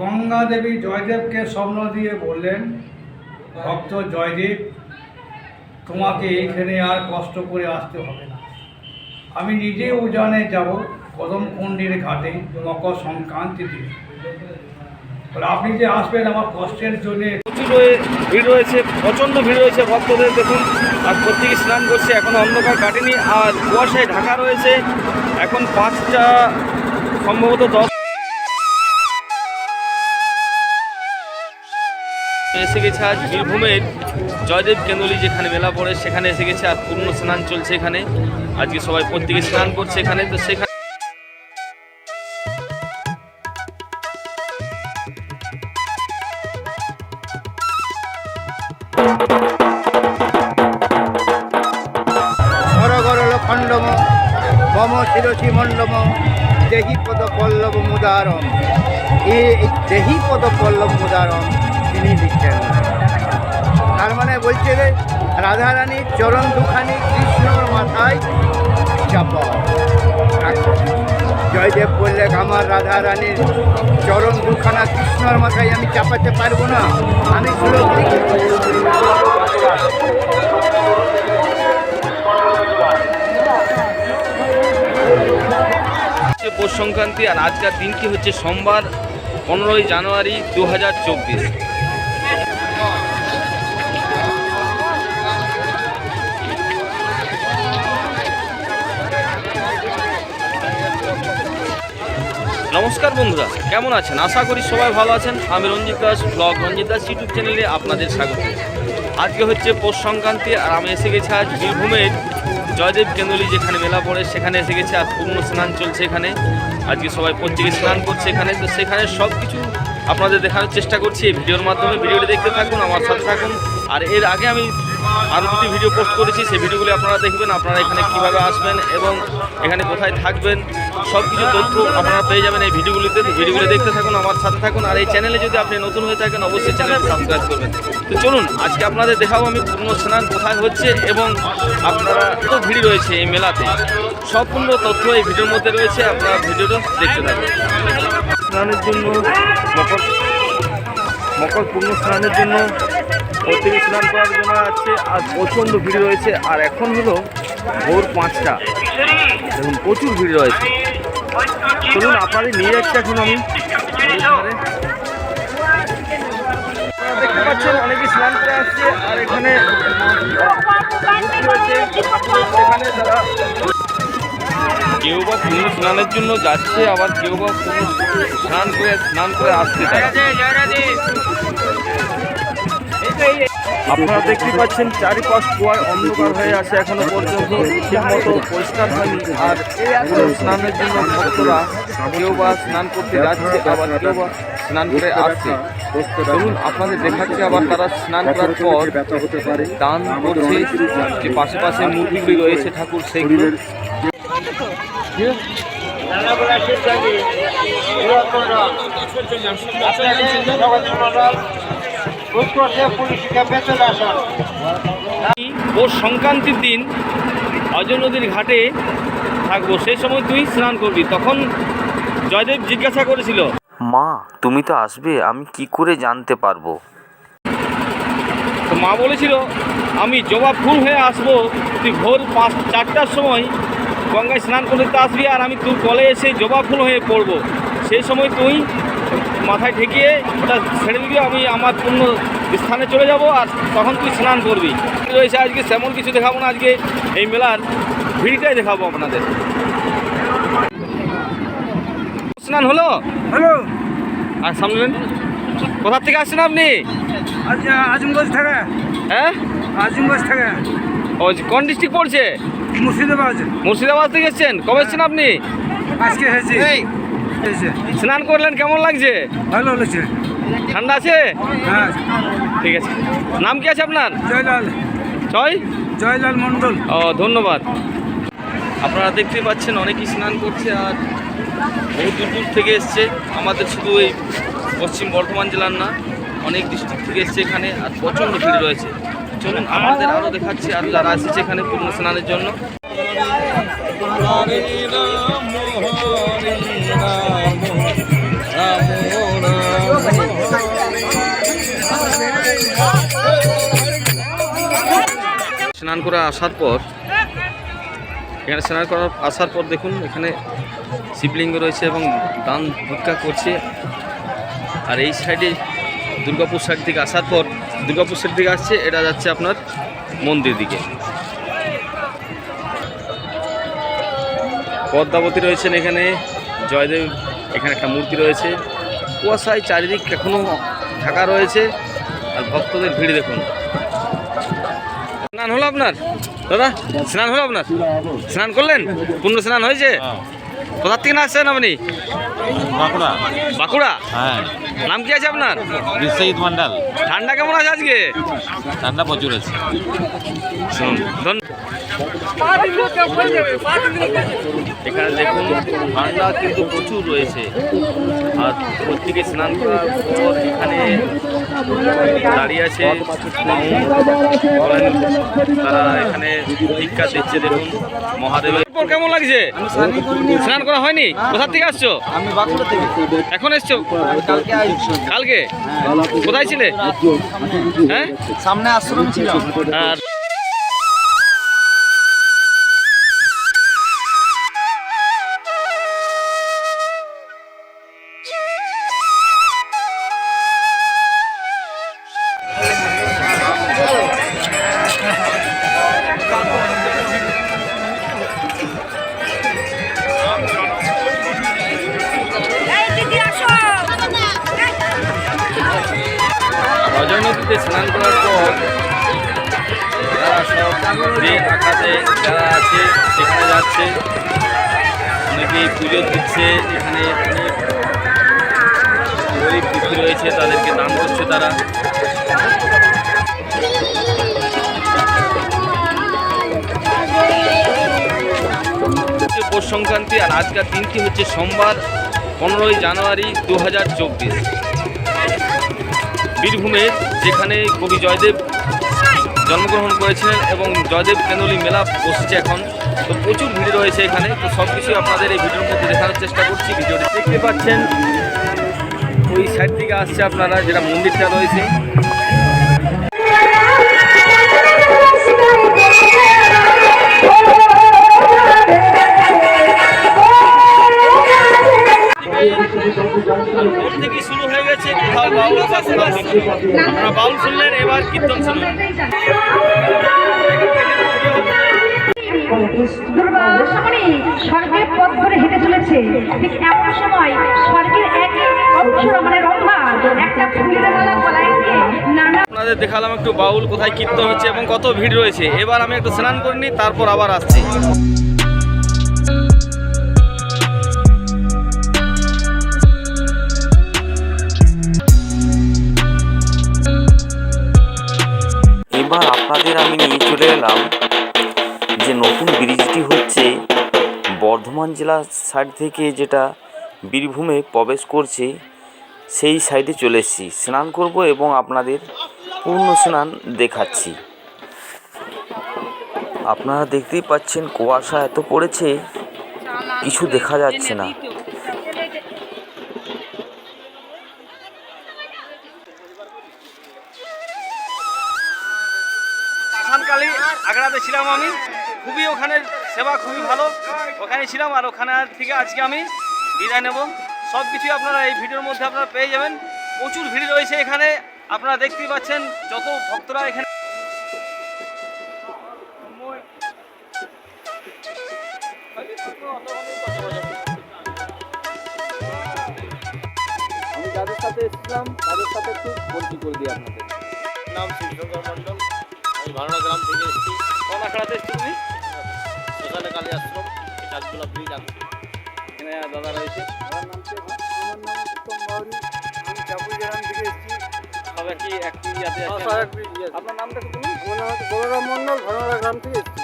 গঙ্গা দেবী জয়দেবকে স্বপ্ন দিয়ে বললেন, ভক্ত জয়দেব, তোমাকে এইখানে আর কষ্ট করে আসতে হবে না। আমি নিজে উজানে যাব কদমকুণ্ডির ঘাটে মকর সংক্রান্তি দিন বলে, আপনি যে আসবেন আমার কষ্টের জন্যে প্রচুর ভিড় রয়েছে, প্রচণ্ড ভিড় রয়েছে ভক্তদের। দেখুন, আর প্রত্যেকে স্নান করছে, এখন অন্ধকার কাটেনি। আর কুয়াশায় ঢাকা রয়েছে, এখন পাঁচটা, সম্ভবত দশ এসে গেছে আজ বীরভূমের জয়দেব কেন্দলি যেখানে মেলা পড়ে, সেখানে এসে গেছে আর পূর্ণ স্নান চলছে এখানে। আজকে সবাই প্রত্যেকে স্নান করছে এখানে, তো সেখানে খণ্ডম মম মণ্ডম দেহি পদ পল্লব মুদারম। এই দেহি পদ পল্লব মুদারম তিনি লিখছেন তার মানে বলছে যে রাধারানীর চরণ দুখানি কৃষ্ণর মাথায় চাপ। জয়দেব বললে, আমার রাধারানীর চরণ দুখানা কৃষ্ণর মাথায় আমি চাপাতে পারব না। আমি পৌষ সংক্রান্তি আর আজকের দিনটি হচ্ছে সোমবার, পনেরোই জানুয়ারি দু হাজার চব্বিশ। নমস্কার বন্ধুরা, কেমন আছেন? আশা করি সবাই ভালো আছেন। আমি রঞ্জিত দাস, ব্লগ রঞ্জিত দাস ইউটিউব চ্যানেলে আপনাদের স্বাগত। আজকে হচ্ছে পৌষ সংক্রান্তি আর আমি এসে গেছি আজ বীরভূমের জয়দেব কেন্দলি যেখানে মেলা পড়ে, সেখানে এসে গেছে। আর পূর্ণ স্নান চলছে এখানে। আজকে সবাই প্রত্যেকে স্নান করছে এখানে। তো সেখানে সব কিছু আপনাদের দেখানোর চেষ্টা করছি। ভিডিওর মাধ্যমে ভিডিওটি দেখতে থাকুন, আমার সাথে থাকুন। আর এর আগে আমি আরও দুটি ভিডিও পোস্ট করেছি, সেই ভিডিওগুলি আপনারা দেখবেন, আপনারা এখানে কীভাবে আসবেন এবং এখানে কোথায় থাকবেন সব কিছু তথ্য আপনারা পেয়ে যাবেন এই ভিডিওগুলিতে ভিডিওগুলি দেখতে থাকুন, আমার সাথে থাকুন, আর এই চ্যানেলে যদি আপনি নতুন হয়ে থাকেন, অবশ্যই চ্যানেল সাবস্ক্রাইব করবেন। তো চলুন, আজকে আপনাদের দেখাবো আমি পূর্ণ স্নান কোথায় হচ্ছে এবং আপনারা কত ভিড় রয়েছে এই মেলাতে। সম্পূর্ণ তথ্য এই ভিডিওর মধ্যে রয়েছে, আপনারা ভিডিওটা দেখতে থাকুন। স্নানের জন্য মকর মকর পূর্ণ স্নানের জন্য প্রত্যেকে স্নান করার জন্য আছে আর প্রচণ্ড ভিড় রয়েছে আর এখন হলো ভোর পাঁচটা দেখুন প্রচুর ভিড় রয়েছে চলুন আপনাদের নিয়ে যাচ্ছি এখন আমি। দেখতে পাচ্ছেন অনেকে স্নান করে আসছে আর এখানে সেখানে তারা কেউ বা পূর্ণ স্নানের জন্য যাচ্ছে আবার কেউ বা পূর্ণ স্নান করে স্নান করে আসছে তারা। আপনারা দেখতে পাচ্ছেন চারিপাশ কুয়ায় অন্ধকার হয়ে আছে এখনও পর্যন্ত। ঠিক মতো পরিষ্কার হয়নি। আর স্নানের জন্য ভক্তরা কেউ বা স্নান করতে যাচ্ছে, আবার কেউ বা স্নান করে আসছে। চলুন আপনাদের দেখাচ্ছে আবার তারা স্নান করার পর দান করছে। যে পাশে পাশে মূর্তিগুলি রয়েছে ঠাকুর সেগুলো ও সংক্রান্তির দিন অজয় নদীর ঘাটে থাকব সেই সময় তুই স্নান করবি তখন জয়দেব জিজ্ঞাসা করেছিল। মা তুমি তো আসবে আমি কি করে জানতে পারব? তো মা বলেছিল আমি জবা ফুল হয়ে আসব তুই ভোর পাঁচ চারটার সময় গঙ্গায় স্নান করতে আসবি আর আমি তোর কলে এসে জবা ফুল হয়ে পড়ব। সেই সময় তুই মাথায় ঠেকিয়ে ওটা ছেড়ে দিবি আমি আমার পূর্ণ স্থানে চলে যাব আর তখন তুই স্নান করবি। রয়েছে আজকে তেমন কিছু দেখাবো না আজকে এই মেলার ভিড়টাই দেখাবো আপনাদের। স্নান হলো? হ্যালো আর সামলেন কোথা থেকে আসছেন আপনি? আচ্ছা আজিমগঞ্জ থেকে। হ্যাঁ? আজিমগঞ্জ থেকে। ও কোন ডিস্ট্রিক্ট পড়ছে? মুর্শিদাবাদ। মুর্শিদাবাদ থেকে এসছেন। কবে এসছেন আপনি? আজকে হয়েছে হয়েছে স্নান করলেন কেমন লাগছে? ভালো হয়েছে ঠান্ডা আছে? হ্যাঁ। ঠিক আছে। নাম কি আছে আপনার? জয়লাল। ছয় জয়লাল মন্ডল ও ধন্যবাদ। আপনারা দেখতে পাচ্ছেন অনেকেই স্নান করছে আর বহু দূর দূর থেকে এসছে। আমাদের শুধু এই পশ্চিম বর্ধমান জেলার না অনেক ডিস্ট্রিক্ট থেকে এসছে এখানে আর প্রচণ্ড ভিড় রয়েছে। চলুন আমাদের আরও দেখাচ্ছে আর যারা এসেছে এখানে পূর্ণ স্নানের জন্য। স্নান করে আসার পর, এখানে স্নান করার আসার পর দেখুন, এখানে শিবলিঙ্গ রয়েছে এবং দান ভিক্ষা করছে। আর এই সাইডে দুর্গাপুর সাইড থেকে আসার পর, দুর্গাপুর সাইড থেকে আসছে, এটা যাচ্ছে আপনার মন্দির দিকে। পদ্মাবতী রয়েছেন এখানে, জয়দেব, এখানে একটা মূর্তি রয়েছে। কুয়াশায় চারিদিক এখনও ঢাকা রয়েছে, আর ভক্তদের ভিড় দেখুন। স্নান হলো আপনার? দাদা স্নান হলো আপনার? স্নান করলেন? পূর্ণ স্নান হয়েছে? কোথার থেকে না আসছেন আপনি? বাঁকুড়া। বাঁকুড়া? হ্যাঁ। নাম কি আছে আপনার? বিশ্বজিৎ মন্ডল ঠান্ডা কেমন আছে আজকে? ঠান্ডা প্রচুর আছে। শুনুন ধন্য- এখানে দেখুন ঠান্ডা কিন্তু প্রচুর রয়েছে। আর প্রত্যেকে স্নান করার পর এখানে দাঁড়িয়ে আছে তারা এখানে ভিক্ষা দিচ্ছে। দেখুন মহাদেবের কেমন লাগছে? স্নান করা হয়নি? কোথা থেকে আসছো? আমি বাঁকুড়া থেকে এখন এসছো? কালকে কালকে? কোথায় ছিলে? হ্যাঁ? সামনে আশ্রম ছিল। আর নদীতে স্নান করার পর তারা সব যে আকাশে যারা আছে, সেখানে যাচ্ছে। অনেকেই পুজো দিচ্ছে। এখানে অনেক গরিব দুঃখী রয়েছে, তাদেরকে দান করছে তারা। পৌষ সংক্রান্তি আর আজকের দিনটি হচ্ছে সোমবার, পনেরোই জানুয়ারি দু হাজার চব্বিশ। বীরভূমের যেখানে কবি জয়দেব জন্মগ্রহণ করেছিলেন এবং জয়দেব কেন্দলি মেলা বসছে এখন। তো প্রচুর ভিড় রয়েছে এখানে। তো সব কিছু আপনাদের এই ভিডিওর মধ্যে দেখানোর চেষ্টা করছি। ভিডিওটি দেখতে পাচ্ছেন ওই সাইড থেকে আসছে আপনারা যেটা মন্দিরটা রয়েছে। থেকে শুরু কোথাও বাউল আবার কোথাও আপনারা বাউল শুনলেন এবার কীর্তন শুনুন দুর্গাসমণি স্বর্গের পথ ধরে হেঁটে চলেছে। ঠিক এমন সময় স্বর্গের এক অক্ষর মানে রম্ভা একটা ফুলের মালা গলায় নানা আপনাদের দেখালাম একটু বাউল কোথায় কীর্তন হচ্ছে এবং কত ভিড় রয়েছে। এবার আমি একটু স্নান করিনি তারপর আবার আসছি। আপনাদের আমি নিয়ে চলে এলাম যে নতুন ব্রিজটি হচ্ছে বর্ধমান জেলার সাইড থেকে যেটা বীরভূমে প্রবেশ করছে, সেই সাইডে চলে এসেছি। স্নান করব এবং আপনাদের পূর্ণ স্নান দেখাচ্ছি। আপনারা দেখতেই পাচ্ছেন, কুয়াশা এত পড়েছে, কিছু দেখা যাচ্ছে না। ছিলাম আমি। খুবই ওখানে সেবা খুবই ভালো। ওখানে ছিলাম আর ওখানে থেকে আজকে আমি বিদায় নেব। সব কিছুই আপনারা এই ভিডিওর মধ্যে আপনারা পেয়ে যাবেন। প্রচুর ভিড় রয়েছে এখানে। আপনারা দেখতেই পাচ্ছেন যত ভক্তরা এখানে আমি যাদের সাথে এসেছিলাম তাদের সাথে একটু পরিচয় করে দিই আপনাদের। নাম শিবশঙ্কর মণ্ডল। আমি ভারনা গ্রাম থেকে এসেছি। কোন আখড়াতে তুমি? শ্মশানে কালী আশ্রম কাজগুলো এখানে দাদা রয়েছে। আমার নাম আমার নাম উত্তম বাউরি। আমি চাপুই গ্রাম থেকে এসেছি। সবাই কি এক ইয়াতে. আপনার নামটা কি তুমি? আমার নাম হচ্ছে বলরাম মণ্ডল ভানোরা গ্রাম থেকে এসেছি।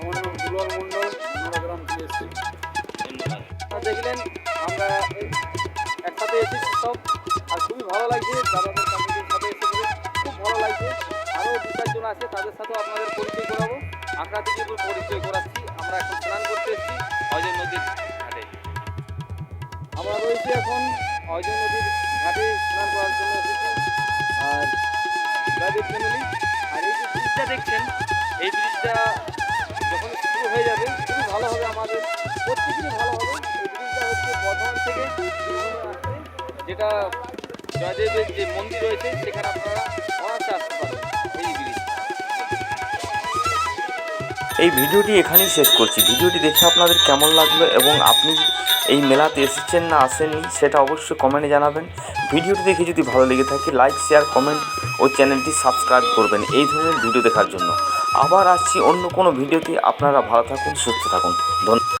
আমার নাম দুলাল মণ্ডল ভানোরা গ্রাম থেকে এসেছি। আপনারা দেখলেন আমরা একসাথে এসেছি সব। আর খুবই ভালো লাগছে দাদাদের আছে, তাদের সাথেও আপনাদের পরিচয় করাবো। আঁকড়া থেকে পরিচয় করাচ্ছি, আমরা এখন স্নান করতে এসেছি, অজয় নদীর ঘাটে। আমরা রয়েছি এখন অজয় নদীর ঘাটে স্নান করার জন্য এসেছি। আর জয়দেব ফ্যামিলি আর এই যে ব্রিজটা দেখছেন, এই ব্রিজটা যখন শুরু হয়ে যাবে, খুবই ভালো হবে আমাদের প্রত্যেকেরই ভালো হবে। এই ব্রিজটা হচ্ছে বর্ধমান থেকে যেটা জয়দেবের যে মন্দির রয়েছে, সেখানে আপনারা এই ভিডিওটি এখানেই শেষ করছি। ভিডিওটি দেখে আপনাদের কেমন লাগল এবং আপনি এই মেলাতে এসেছেন না আসেননি, সেটা অবশ্যই কমেন্টে জানাবেন। ভিডিওটি দেখে যদি ভালো লেগে থাকে লাইক শেয়ার কমেন্ট ও চ্যানেলটি সাবস্ক্রাইব করবেন এই ধরনের ভিডিও দেখার জন্য। আবার আসছি অন্য কোনো ভিডিওতে। আপনারা ভালো থাকুন, সুস্থ থাকুন। ধন্যবাদ।